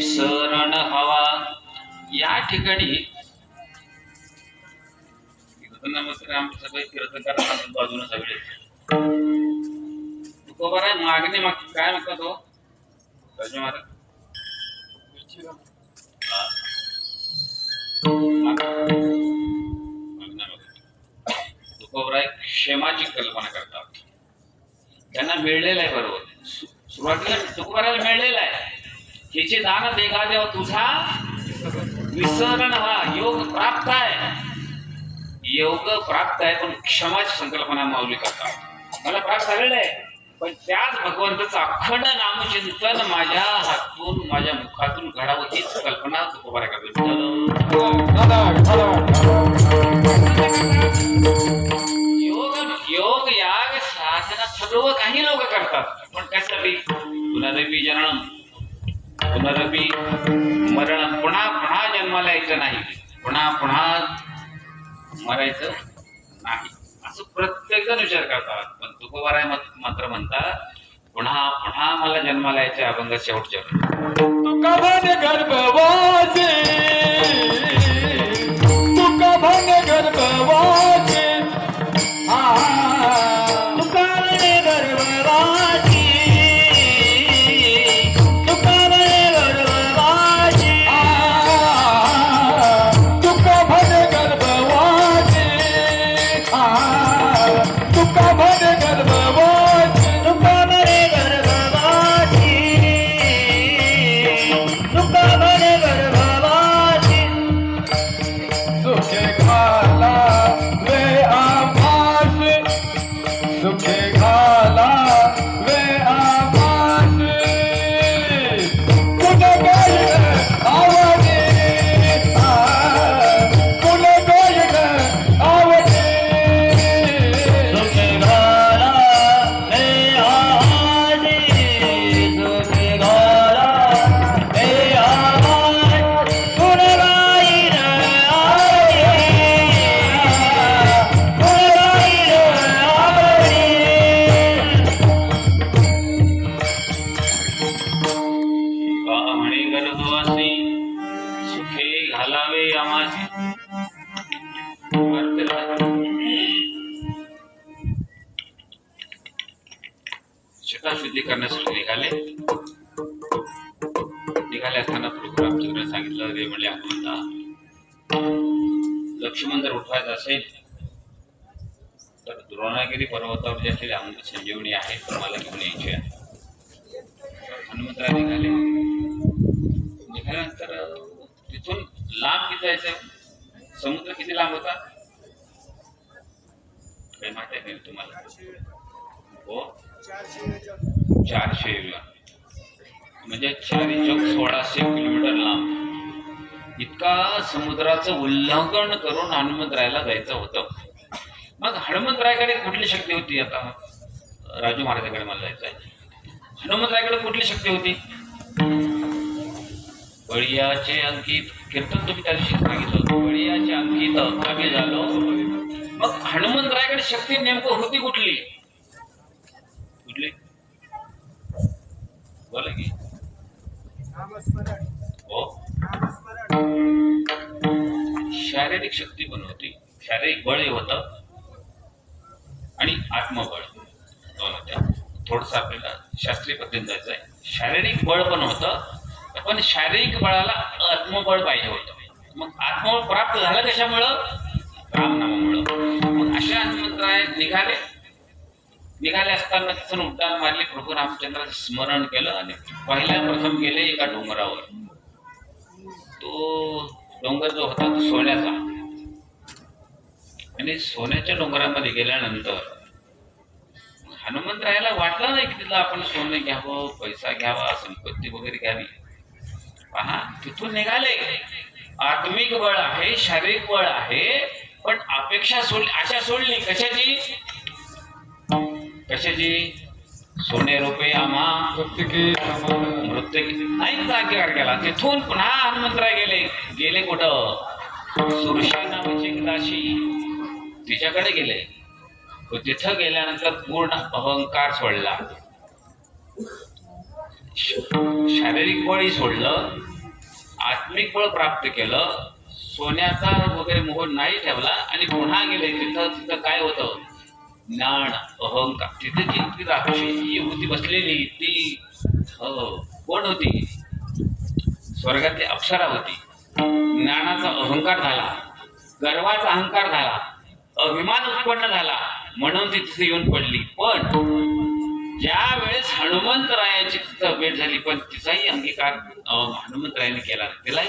विसरण हवा. या ठिकाणी कीर्तनामध्ये आमचे सगळे कीर्तनकार असतात सगळे तुकोबार आहे मागणी माग काय म्हणता तो? राजू महाराज. तुकोबराय क्षेमाची कल्पना करतात त्यांना मिळलेला आहे बरोबर. सुरुवातीला तुकोबाराला मिळलेला आहे. हिचे दान देगा देव तुझा विसरण हा योग प्राप्त आहे. योग प्राप्त आहे पण क्षमाची संकल्पना माऊली करतात. मला प्राप्त झालेलं आहे पण त्याच भगवंताचं अखंड नामचिंतन माझ्या हातून माझ्या मुखातून घडावं हीच कल्पना तुकोबारा करतो. योग योग याग साधना सर्व काही लोक करतात पण त्यासाठी पुनरबी जनम पुनरपी मरण पुन्हा पुन्हा जन्माला यायचं नाही. पुन्हा पुन्हा मरायचं नाही. असं प्रत्येक जण विचार करतात. पण तुकोबाराय मात्र म्हणतात पुन्हा पुन्हा मला जन्माला यायचं अभंग शेवटच्या तुका गर्भवासी. शुद्धी करण्यासाठी निघाले निघाले असताना प्रभू रामचंद्र सांगितलं रे म्हणले हनुमंता लक्ष्मण जर उठवायचं असेल तर द्रोणागिरी पर्वतावर जे असलेली अमृत संजीवनी आहे तुम्हाला घेऊन यायची आहे हनुमंतराय निघाले निघाल्यानंतर तिथून लांब किती जायचं समुद्र किती लांब होता काही माहिती आहे तुम्हाला चारशे म्हणजे चारी म्हणजे सोळाशे किलोमीटर लांब. इतका समुद्राचं उल्लंघन करून हनुमंतरायला जायचं होतं. मग हनुमंतरायकडे कुठली शक्ती होती आता? राजू महाराजाकडे मला जायचं आहे. हनुमंतरायकडे कुठली शक्ती होती? बळियाचे अंकित. कीर्तन तुम्ही त्या दिवशी सांगितलं होतं. बळीयाचे अंकित कमी झालो. मग हनुमंतरायकडे शक्ती नेमकं होती कुठली? बोलेंगे। वो। शारीरिक शक्ती पण होती शारीरिक बळ होतं आणि आत्मबळ दोन होत्या. थोडंसं आपल्याला शास्त्रीय पद्धतीने जायचं आहे. शारीरिक बळ पण होतं पण शारीरिक बळाला आत्मबळ पाहिजे होतं. मग आत्मबळ प्राप्त झालं कशामुळं? रामनामामुळं. मग अशा हनुमंतराय निघाले निघाले असताना तिथून उड्डाण मारले प्रभू रामचंद्राचं स्मरण केलं आणि पहिल्या प्रथम गेले एका डोंगरावर. तो डोंगर जो होता तो सोन्याचा. आणि सोन्याच्या डोंगरामध्ये गेल्यानंतर हनुमंतरायाला वाटलं नाही की तिथलं आपण सोनं घ्यावं पैसा घ्यावा संपत्ती वगैरे घ्यावी. पहा तिथून निघाले. आत्मिक बळ आहे शारीरिक बळ आहे पण अपेक्षा सोडली आशा सोडली कशाची? कशाची सोने रुपये आम्हा प्रत्येकी मृत्यू नाही जागेवर केला? तिथून पुन्हा हनुमंतराय गेले. गेले कुठं? सुरशा नावाची एक दाशी तिच्याकडे गेले. तिथं गेल्यानंतर पूर्ण अहंकार सोडला. शारीरिक बळी सोडलं. आत्मिक बळ प्राप्त केलं. सोन्याचा वगैरे मोह नाही ठेवला. आणि पुन्हा गेले. तिथं तिथं काय होतं? ज्ञान अहंकार तिथे जी ती राक्षसी होती बसलेली ती हो, कोण होती? स्वर्गातली अप्सरा होती. ज्ञानाचा अहंकार झाला गर्वाचा अहंकार झाला अभिमान उत्पन्न झाला म्हणून ती तिथे येऊन पडली. पण ज्या वेळेस हनुमंतरायाची तिथं भेट झाली पण तिचाही अंगीकार हनुमंत हनुमंतरायाने केला. नाही. तिलाही